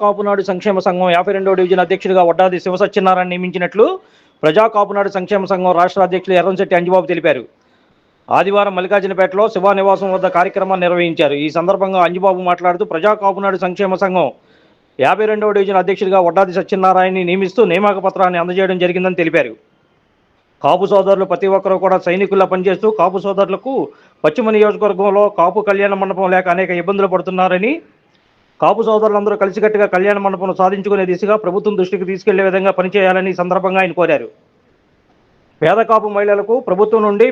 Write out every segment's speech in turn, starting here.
కాపునాడు సంక్షేమ సంఘం యాభై రెండవ డివిజన్ అధ్యక్షుడిగా వడ్డాది శివసత్యనారాయణ నియమించినట్లు ప్రజా కాపునాడు సంక్షేమ సంఘం రాష్ట్ర అధ్యక్షులు ఎర్రంశెట్టి అంజబాబు తెలిపారు. ఆదివారం మల్లికార్జునపేటలో శివ నివాసం వద్ద కార్యక్రమాన్ని నిర్వహించారు. ఈ సందర్భంగా అంజుబాబు మాట్లాడుతూ ప్రజా కాపునాడు సంక్షేమ సంఘం యాభై రెండవ డివిజన్ అధ్యక్షుడిగా వడ్డాది సత్యనారాయణని నియమిస్తూ నియామక పత్రాన్ని అందజేయడం జరిగిందని తెలిపారు. కాపు సోదరులు ప్రతి ఒక్కరూ కూడా సైనికుల్లా పనిచేస్తూ కాపు సోదరులకు పశ్చిమ నియోజకవర్గంలో కాపు కళ్యాణ మండపం లేక అనేక ఇబ్బందులు పడుతున్నారని కాపు సోదరులందరూ కలిసికట్టుగా కళ్యాణ మండపం సాధించుకునే దిశగా ప్రభుత్వం దృష్టికి తీసుకెళ్ళే విధంగా పనిచేయాలని సందర్భంగా ఆయన కోరారు. పేద కాపు మహిళలకు ప్రభుత్వం నుండి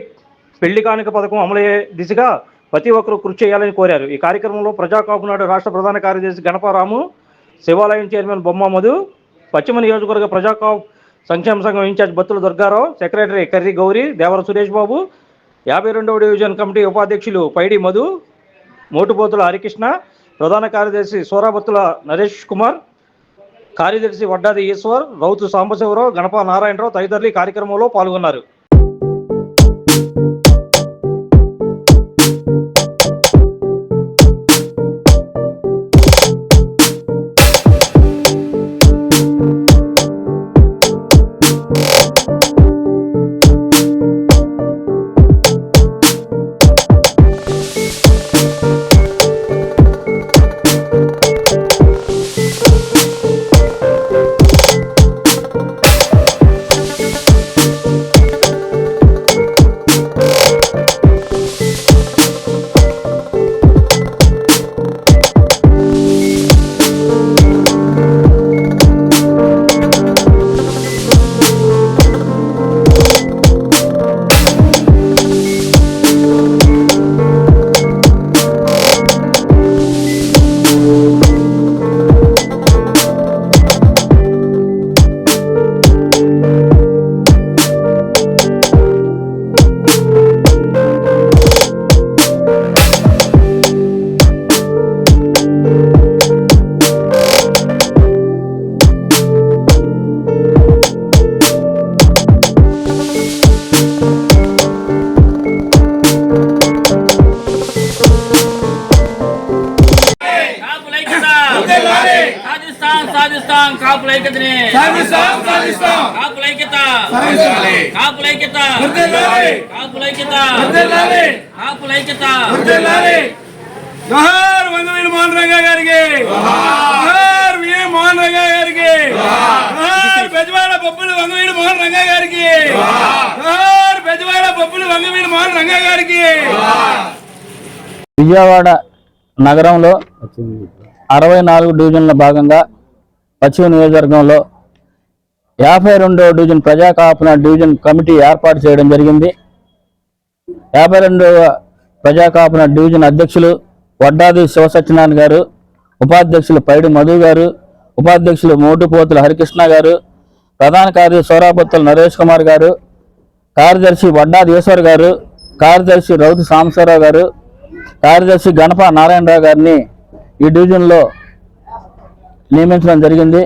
పెళ్ళి కానుక పథకం అమలయ్యే దిశగా ప్రతి ఒక్కరూ కృషి చేయాలని కోరారు. ఈ కార్యక్రమంలో ప్రజా కాపునాడు రాష్ట్ర ప్రధాన కార్యదర్శి గణపారాము శివాలయం చైర్మన్ బొమ్మ మధు పశ్చిమ నియోజకవర్గ ప్రజా కాపు సంక్షేమ సంఘం ఇన్ఛార్జ్ బత్తుల దుర్గారావు సెక్రటరీ కర్రి గౌరి దేవర సురేష్ బాబు యాభై రెండవ డివిజన్ కమిటీ ఉపాధ్యక్షులు పైడి మధు మోటుపోతుల హరికృష్ణ ప్రధాన కార్యదర్శి సోరాబత్తుల నరేష్ కుమార్ కార్యదర్శి వడ్డాది ఈశ్వర్ రౌతు సాంబశివరావు గణప నారాయణరావు తదితరులు ఈ కార్యక్రమంలో పాల్గొన్నారు. సాధిస్తాం. సాధిస్తాం కాపులైక్యతని సాధిస్తాం సాధిస్తాం. కాపులైక్యత సాధిస్తాం కాపులైక్యత వర్ధిల్లాలి కాపులైక్యత వర్ధిల్లాలి కాపులైక్యత వర్ధిల్లాలి జోహార్ వంగవీటి మోహన్ రంగా గారికి. జోహార్ వి. మోహన్ రంగా గారికి. జోహార్ బెజవాడ పప్పులు వంగవీటి మోహన్ రంగా గారికి. జోహార్ బెజవాడ పప్పులు వంగవీటి మోహన్ రంగా గారికి. విజయవాడ నగరంలో అరవై నాలుగు డివిజన్ల భాగంగా పశ్చిమ నియోజకవర్గంలో యాభై రెండవ డివిజన్ ప్రజా కాపున డివిజన్ కమిటీ ఏర్పాటు చేయడం జరిగింది. యాభై రెండవ ప్రజా కాపున డివిజన్ అధ్యక్షులు వడ్డాది శివసత్యనారాయణ గారు ఉపాధ్యక్షులు పైడి మధు గారు ఉపాధ్యక్షులు మోటుపోతుల హరికృష్ణ గారు ప్రధాన కార్యదర్శి సోరాబత్తుల నరేష్ కుమార్ గారు కార్యదర్శి వడ్డాది ఈశ్వర్ గారు కార్యదర్శి రౌతు సాంబశివరావు గారు కార్యదర్శి గణప నారాయణరావు గారిని ఈ డివిజన్లో నియమించడం జరిగింది.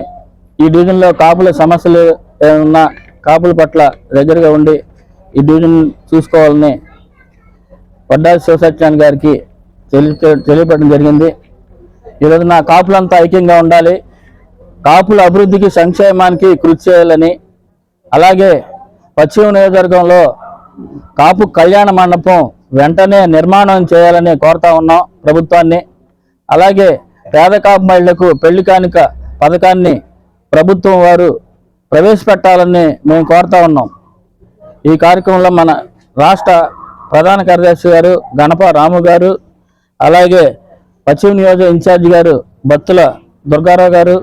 ఈ డివిజన్లో కాపుల సమస్యలు ఏమన్నా కాపుల పట్ల దగ్గరగా ఉండి ఈ డివిజన్ చూసుకోవాలని వడ్డాది శివసత్యాన్ గారికి తెలియ తెలియపడడం జరిగింది. ఈరోజు నా కాపులంతా ఐక్యంగా ఉండాలి. కాపుల అభివృద్ధికి సంక్షేమానికి కృషి చేయాలని అలాగే పశ్చిమ నియోజకవర్గంలో కాపు కళ్యాణ మండపం వెంటనే నిర్మాణం చేయాలని కోరుతా ఉన్నాం ప్రభుత్వాన్ని. అలాగే పేద కాపు మహిళలకు పెళ్ళి కానుక పథకాన్ని ప్రభుత్వం వారు ప్రవేశపెట్టాలని మేము కోరుతా ఉన్నాం. ఈ కార్యక్రమంలో మన రాష్ట్ర ప్రధాన కార్యదర్శి గారు గణప రాము గారు అలాగే పశ్చిమ నియోజక ఇన్ఛార్జి గారు బత్తుల దుర్గారావు గారు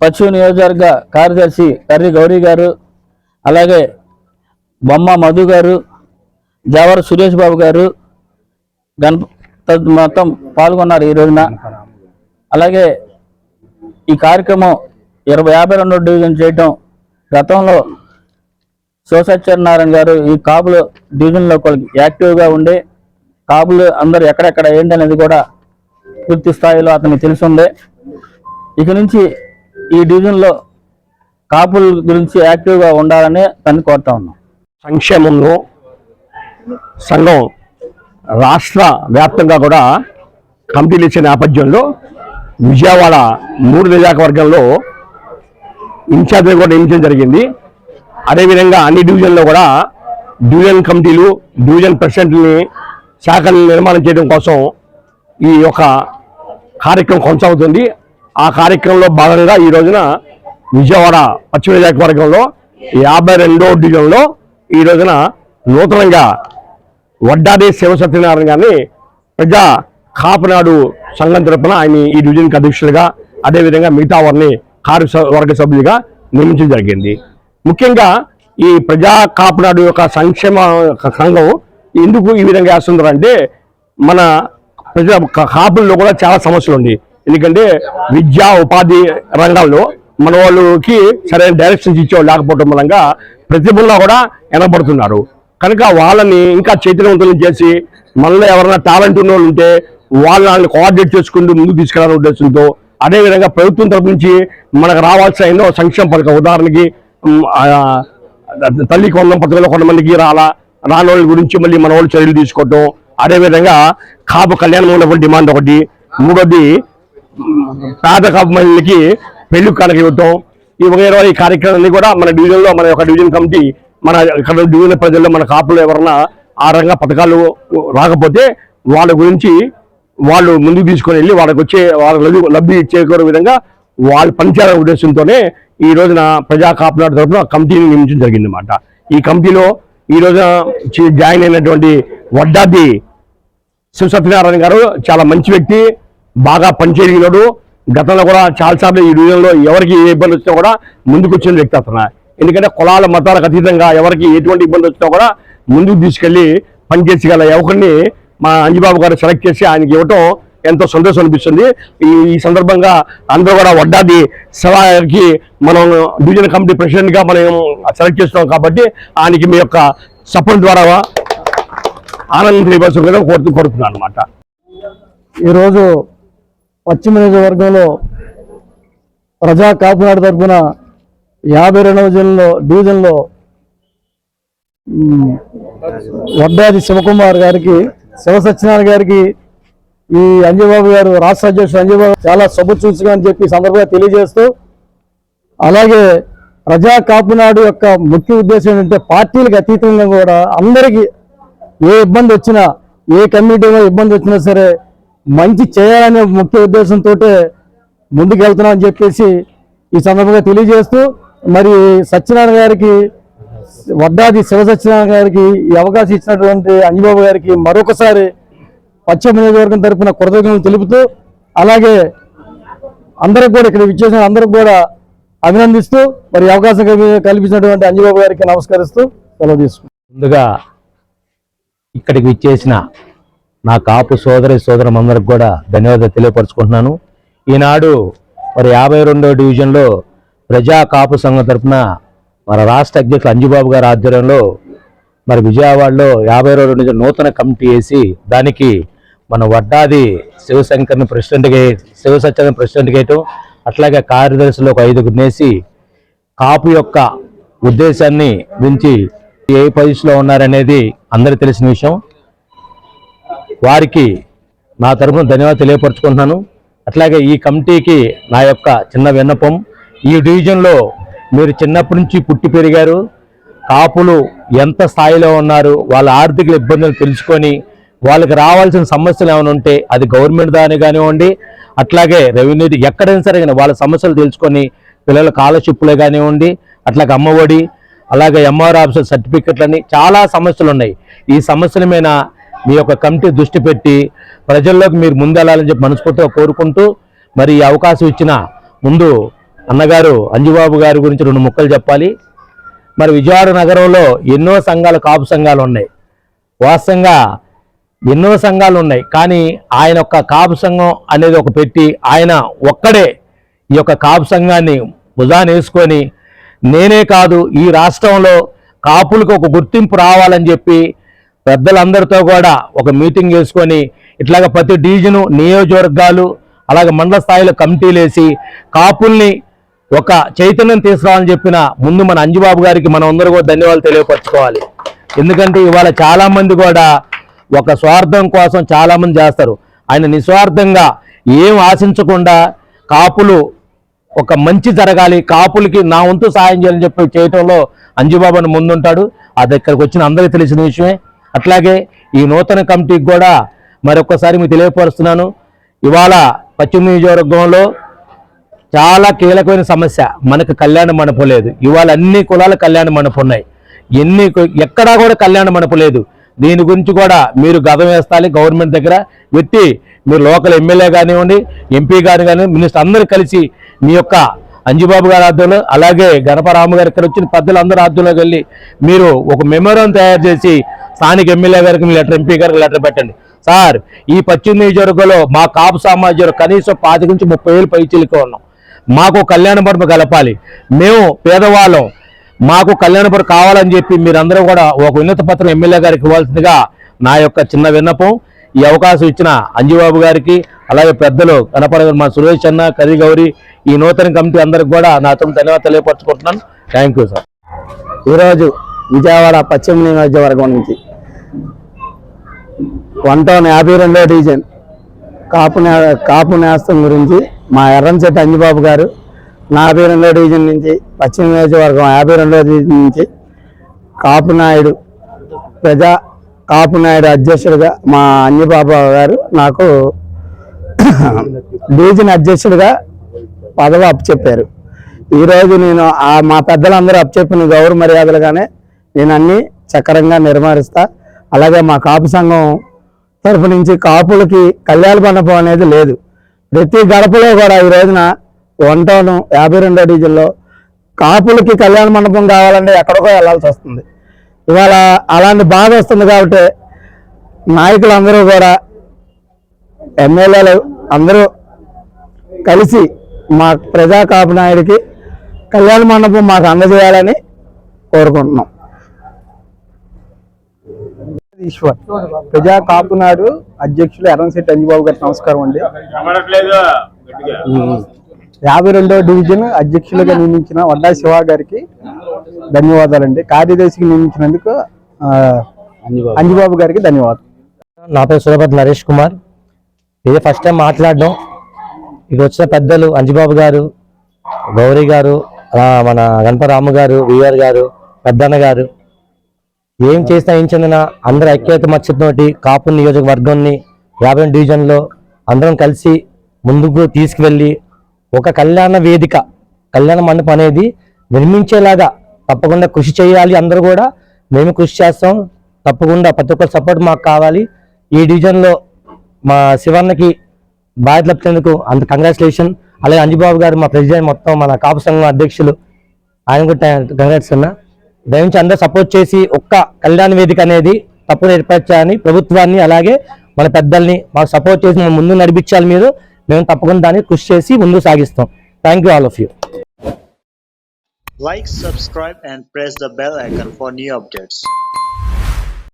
పశ్చిమ నియోజకవర్గ కార్యదర్శి కర్రి గౌరీ గారు అలాగే బొమ్మ మధు గారు జావర సురేష్ బాబు గారు గణప మొత్తం పాల్గొన్నారు ఈ రోజున. అలాగే ఈ కార్యక్రమం ఇరవై యాభై రెండో డివిజన్ చేయటం గతంలో సోసత్యనారాయణ గారు ఈ కాపులు డివిజన్లో కొద్ది యాక్టివ్గా ఉండి కాపులు అందరు ఎక్కడెక్కడ ఏంటనేది కూడా పూర్తి స్థాయిలో అతనికి తెలిసిందే. ఇక నుంచి ఈ డివిజన్లో కాపుల గురించి యాక్టివ్గా ఉండాలని తను కోరుతా ఉన్నాం. సంక్షేమంలో సంఘం రాష్ట్ర వ్యాప్తంగా కూడా కమిటీలు ఇచ్చే నేపథ్యంలో విజయవాడ మూడు నియోజకవర్గంలో ఇన్ఛార్జ్ కూడా నియమించడం జరిగింది. అదేవిధంగా అన్ని డివిజన్లో కూడా డివిజన్ కమిటీలు డివిజన్ ప్రెసిడెంట్ని శాఖలు నిర్మాణం చేయడం కోసం ఈ యొక్క కార్యక్రమం కొనసాగుతుంది. ఆ కార్యక్రమంలో భాగంగా ఈ రోజున విజయవాడ పశ్చిమ నియోజకవర్గంలో యాభై రెండో డివిజన్లో ఈ రోజున నూతనంగా వడ్డాది శివ సత్యనారాయణ గారిని ప్రజా కాపునాడు సంఘం తరపున ఆయన ఈ డివిజన్కి అధ్యక్షులుగా అదేవిధంగా మిగతా వారిని కార్యవర్గ సభ్యులుగా నియమించడం జరిగింది. ముఖ్యంగా ఈ ప్రజా కాపునాడు యొక్క సంక్షేమ సంఘం ఎందుకు ఈ విధంగా వేస్తుందంటే మన ప్రజా కాపుల్లో కూడా చాలా సమస్యలు ఉంది. ఎందుకంటే విద్యా ఉపాధి రంగాల్లో మన వాళ్ళకి సరైన డైరెక్షన్స్ ఇచ్చేవాళ్ళు లేకపోవడం మూలంగా ప్రతిభలో కూడా ఎనబడుతున్నారు. కనుక వాళ్ళని ఇంకా చైతన్యవంతులను చేసి మనలో ఎవరైనా టాలెంట్ ఉన్న వాళ్ళు ఉంటే వాళ్ళని కోఆర్డినేట్ చేసుకుంటూ ముందుకు తీసుకెళ్ళాలనే ఉద్దేశంతో అదేవిధంగా ప్రభుత్వం తరపు నుంచి మనకు రావాల్సిన ఎన్నో సంక్షేమ పథకం. ఉదాహరణకి తల్లి కొండం తల్లికి వందం పథకంలో కొంతమందికి రాలా? రాని వాళ్ళ గురించి మళ్ళీ మన వాళ్ళు చర్యలు తీసుకోవటం. అదేవిధంగా కాపు కళ్యాణం ఉన్నటువంటి డిమాండ్ ఒకటి. మూడోది పేద కాపు మహిళలకి పెళ్ళి కనుక ఇవ్వటం. ఈ వగైరా ఈ కార్యక్రమాన్ని కూడా మన డివిజన్లో మన యొక్క డివిజన్ కమిటీ మన ఇక్కడ డివిజన్ ప్రజల్లో మన కాపులు ఎవరన్నా ఆ రంగ పథకాలు రాకపోతే వాళ్ళ గురించి వాళ్ళు ముందుకు తీసుకొని వెళ్ళి వాళ్ళకి వచ్చే వాళ్ళకి లబ్ధి లబ్ధి చేకూరే విధంగా వాళ్ళు పనిచేయాలనే ఉద్దేశంతోనే ఈ రోజున ప్రజా కాపునాడు తరఫున కమిటీని నియమించడం జరిగింది అనమాట ఈ కమిటీలో ఈ రోజున జాయిన్ అయినటువంటి వడ్డాది శివ సత్యనారాయణ గారు చాలా మంచి వ్యక్తి బాగా పనిచేయగలడు గతంలో కూడా చాలాసార్లు ఈ డివిజన్లో ఎవరికి ఏ ఇబ్బంది వచ్చినా కూడా ముందుకు వచ్చిన వ్యక్తి అతను. ఎందుకంటే కులాల మతాలకు అతీతంగా ఎవరికి ఎటువంటి ఇబ్బంది వచ్చినా కూడా ముందుకు తీసుకెళ్ళి పనిచేసగల యువకుడిని మా అంజబాబు గారు సెలెక్ట్ చేసి ఆయనకి ఇవ్వటం ఎంతో సంతోషం అనిపిస్తుంది. ఈ ఈ సందర్భంగా అందరూ కూడా వడ్డాది శివాకి మనం డివిజన్ కమిటీ ప్రెసిడెంట్గా మనం సెలెక్ట్ చేస్తున్నాం కాబట్టి ఆయనకి మీ యొక్క సపోర్ట్ ద్వారా ఆనందం తెలియపరచుకుంటే కోరుతూ కోరుతున్నాను అనమాట ఈరోజు పశ్చిమ నియోజకవర్గంలో ప్రజా కాపునాడు తరఫున యాభై రెండవ జన్లో డివిజన్లో వడ్డాది శివకుమార్ గారికి శివ సత్యనారాయణ గారికి ఈ అంజబాబు గారు రాష్ట్ర అధ్యక్షుడు అంజబాబు చాలా శుభసూచక అని చెప్పి సందర్భంగా తెలియజేస్తూ అలాగే ప్రజా కాపునాడు యొక్క ముఖ్య ఉద్దేశం ఏంటంటే పార్టీలకు అతీతంగా కూడా అందరికీ ఏ ఇబ్బంది వచ్చినా ఏ కమ్యూనిటీలో ఇబ్బంది వచ్చినా సరే మంచి చేయాలనే ముఖ్య ఉద్దేశంతో ముందుకు అని చెప్పేసి ఈ సందర్భంగా తెలియజేస్తూ మరి సత్యనారాయణ గారికి వడ్డాది శివ సత్యనారాయణ గారికి ఈ అవకాశం ఇచ్చినటువంటి అంజబాబు గారికి మరొకసారి పశ్చిమ నియోజకవర్గం తరపున కృతజ్ఞతలు తెలుపుతూ అలాగే అందరికి కూడా ఇక్కడ విచ్చేసిన అందరికి కూడా అభినందిస్తూ మరి అవకాశం కల్పించినటువంటి అంజబాబు గారికి నమస్కరిస్తూ సెలవు తీసుకుంటాం ముందుగా ఇక్కడికి విచ్చేసిన నా కాపు సోదరి సోదరం అందరికి కూడా ధన్యవాదాలు తెలియపరుచుకుంటున్నాను. ఈనాడు మరి యాభై రెండో డివిజన్లో ప్రజా కాపు సంఘం తరఫున మన రాష్ట్ర అధ్యక్షులు అంజుబాబు గారి ఆధ్వర్యంలో మరి విజయవాడలో యాభై రెండు నుంచి నూతన కమిటీ వేసి దానికి మన వడ్డాది శివశంకర్ని ప్రెసిడెంట్గా శివ సత్యాన్ని ప్రెసిడెంట్గా వేయటం అట్లాగే కార్యదర్శిలో ఒక ఐదుగురు నేసి కాపు యొక్క ఉద్దేశాన్ని గురించి ఏ పొజిషన్లో ఉన్నారనేది అందరికీ తెలిసిన విషయం. వారికి నా తరపున ధన్యవాదాలు తెలియపరచుకుంటున్నాను. అట్లాగే ఈ కమిటీకి నా యొక్క చిన్న విన్నపం ఈ డివిజన్లో మీరు చిన్నప్పటి నుంచి పుట్టి పెరిగారు. కాపులు ఎంత స్థాయిలో ఉన్నారు వాళ్ళ ఆర్థిక ఇబ్బందులు తెలుసుకొని వాళ్ళకి రావాల్సిన సమస్యలు ఏమైనా ఉంటే అది గవర్నమెంట్ దాని కానివ్వండి అట్లాగే రెవెన్యూ ఎక్కడైనా సరే కానీ వాళ్ళ సమస్యలు తెలుసుకొని పిల్లల కాలర్షిప్లే కానివ్వండి అట్లాగే అమ్మఒడి అలాగే ఎంఆర్ ఆఫీసర్ సర్టిఫికెట్లని చాలా సమస్యలు ఉన్నాయి. ఈ సమస్యల మీద మీ యొక్క కమిటీ దృష్టి పెట్టి ప్రజల్లోకి మీరు ముందెళ్ళాలని చెప్పి మనస్ఫూర్తిగా కోరుకుంటూ మరి ఈ అవకాశం ఇచ్చిన ముందు అన్నగారు అంజుబాబు గారి గురించి రెండు ముక్కలు చెప్పాలి. మరి విజయవాడ నగరంలో ఎన్నో సంఘాలు కాపు సంఘాలు ఉన్నాయి. వాస్తవంగా ఎన్నో సంఘాలు ఉన్నాయి. కానీ ఆయన యొక్క కాపు సంఘం అనేది ఒక పెట్టి ఆయన ఒక్కడే ఈ యొక్క కాపు సంఘాన్ని భుజాన్ని నేనే కాదు ఈ రాష్ట్రంలో కాపులకు ఒక గుర్తింపు రావాలని చెప్పి పెద్దలందరితో కూడా ఒక మీటింగ్ చేసుకొని ఇట్లాగ ప్రతి డివిజను నియోజకవర్గాలు అలాగే మండల స్థాయిలో కమిటీలు వేసి కాపుల్ని ఒక చైతన్యం తీసుకురావాలని చెప్పిన ముందు మన అంజుబాబు గారికి మనం అందరూ కూడా ధన్యవాదాలు తెలియపరచుకోవాలి. ఎందుకంటే ఇవాళ చాలామంది కూడా ఒక స్వార్థం కోసం చాలామంది చేస్తారు. ఆయన నిస్వార్థంగా ఏం ఆశించకుండా కాపులు ఒక మంచి జరగాలి కాపులకి నా వంతు సాయం చేయాలని చెప్పి చేయటంలో అంజుబాబు అని ముందుంటాడు. అది ఇక్కడికి వచ్చిన అందరికీ తెలిసిన విషయమే. అట్లాగే ఈ నూతన కమిటీకి కూడా మరొకసారి మీకు తెలియపరుస్తున్నాను. ఇవాళ పశ్చిమ నియోజకవర్గంలో చాలా కీలకమైన సమస్య. మనకు కళ్యాణ మండపం లేదు. ఇవాళ అన్ని కులాల కళ్యాణ మండపం ఉన్నాయి. ఎన్ని ఎక్కడా కూడా కళ్యాణ మండపం లేదు. దీని గురించి కూడా మీరు గతం వేస్తాలి గవర్నమెంట్ దగ్గర పెట్టి మీరు లోకల్ ఎమ్మెల్యే కానివ్వండి ఎంపీ గారు కానివ్వండి మినిస్టర్ అందరూ కలిసి మీ యొక్క అంజుబాబు గారి ఆధ్వర్యంలో అలాగే గణపరాము గారు ఇక్కడ వచ్చిన పెద్దలు అందరూ ఆధ్వర్యంలోకి వెళ్ళి మీరు ఒక మెమోరం తయారు చేసి స్థానిక ఎమ్మెల్యే గారికి మీ లెటర్ ఎంపీ గారికి లెటర్ పెట్టండి. సార్ ఈ పశ్చిమ నియోజకవర్గంలో మా కాపు సమాజంలో కనీసం పాతిక నుంచి ముప్పై వేలు పైచీలకే ఉన్నాం. మాకు కళ్యాణ మండపం కలపాలి. మేము పేదవాళ్ళం. మాకు కళ్యాణ మండపం కావాలని చెప్పి మీరందరూ కూడా ఒక ఉన్నత పత్రం ఎమ్మెల్యే గారికి ఇవ్వాల్సిందిగా నా యొక్క చిన్న విన్నపం. ఈ అవకాశం ఇచ్చిన అంజుబాబు గారికి అలాగే పెద్దలు కనపడ మా సురేష్ అన్న కరి గౌరి ఈ నూతన కమిటీ అందరికి కూడా నా అతను ధన్యవాదాలు తెలియపరచుకుంటున్నాను. థ్యాంక్ యూ సార్ ఈరోజు విజయవాడ పశ్చిమ నియోజకవర్గం నుంచి వన్ టౌన్ యాభై రెండో డివిజన్ కాపు కాపు నేస్తం గురించి మా ఎర్రంశెట్టి అంజిబాబు గారు నలభై రెండో డివిజన్ నుంచి పశ్చిమ నియోజకవర్గం యాభై రెండో డివిజన్ నుంచి కాపునాయుడు ప్రజా కాపునాయుడు అధ్యక్షుడిగా మా అంజిబాబు గారు నాకు డివిజన్ అధ్యక్షుడిగా పదవి అప్పచెప్పారు. ఈరోజు నేను ఆ మా పెద్దలందరూ అప్పచెప్పిన గౌరవ మర్యాదలుగానే నేను అన్ని చక్రంగా నిర్వహిస్తా. అలాగే మా కాపు సంఘం తరఫు నుంచి కాపులకి కళ్యాణ మండపం అనేది లేదు. ప్రతి గడపలో కూడా ఈ రోజున వన్ టౌన్ యాభై రెండో డీజిల్లో కాపులకి కళ్యాణ మండపం కావాలంటే ఎక్కడికో వెళ్ళాల్సి వస్తుంది. ఇవాళ అలాంటి బాధ వస్తుంది కాబట్టి నాయకులందరూ కూడా ఎమ్మెల్యేలు అందరూ కలిసి మా ప్రజా కాపు నాయుడికి కళ్యాణ మండపం మాకు అందజేయాలని కోరుకుంటున్నాం. ఈశ్వర్ ప్రజా కాపునాడు అధ్యక్షులు ఎర్రంశెట్టి అంజిబాబు గారికి నమస్కారం అండి. యాభై రెండో డివిజన్ అధ్యక్షులుగా నియమించిన వడ్డా శివ గారికి ధన్యవాదాలండి. కార్యదర్శికి నియమించినందుకు అంజిబాబు. గారికి ధన్యవాదాలు. నా పేరు సురభత్ నరేష్ కుమార్. ఇదే ఫస్ట్ టైం మాట్లాడడం. ఇక్కడ వచ్చిన పెద్దలు అంజిబాబు గారు గౌరీ గారు మన గణపరాము గారు విఆర్ గారు పెద్దన్న గారు ఏం చేసినా ఏం చెందిన అందరూ ఐక్యత మచ్చతోటి కాపు నియోజకవర్గాన్ని యాభై డివిజన్లో అందరం కలిసి ముందుకు తీసుకువెళ్ళి ఒక కళ్యాణ వేదిక కళ్యాణ మండపం అనేది నిర్మించేలాగా తప్పకుండా కృషి చేయాలి అందరూ కూడా. మేము కృషి చేస్తాం. తప్పకుండా ప్రతి ఒక్కరు సపోర్ట్ మాకు కావాలి. ఈ డివిజన్లో మా శివన్నకి బాధ్యత లభించేందుకు అంత కంగ్రాచులేషన్ అలాగే అంజుబాబు గారు మా ప్రెసిడెంట్ మొత్తం మన కాపు సంఘం అధ్యక్షులు. ఆయన కూడా కంగ్రాట్స్ అన్నా. దయచేసి అందరూ సపోర్ట్ చేసి ఒక్క కళ్యాణ వేదిక అనేది తప్పకుండా ఏర్పరచాలని ప్రభుత్వాన్ని అలాగే మన పెద్దల్ని మాకు సపోర్ట్ చేసి మనం ముందు నడిపించాలి మీరు. మేము తప్పకుండా దాన్ని కృషి చేసి ముందు సాగిస్తాం. Thank you all of you like subscribe and press the bell icon for new updates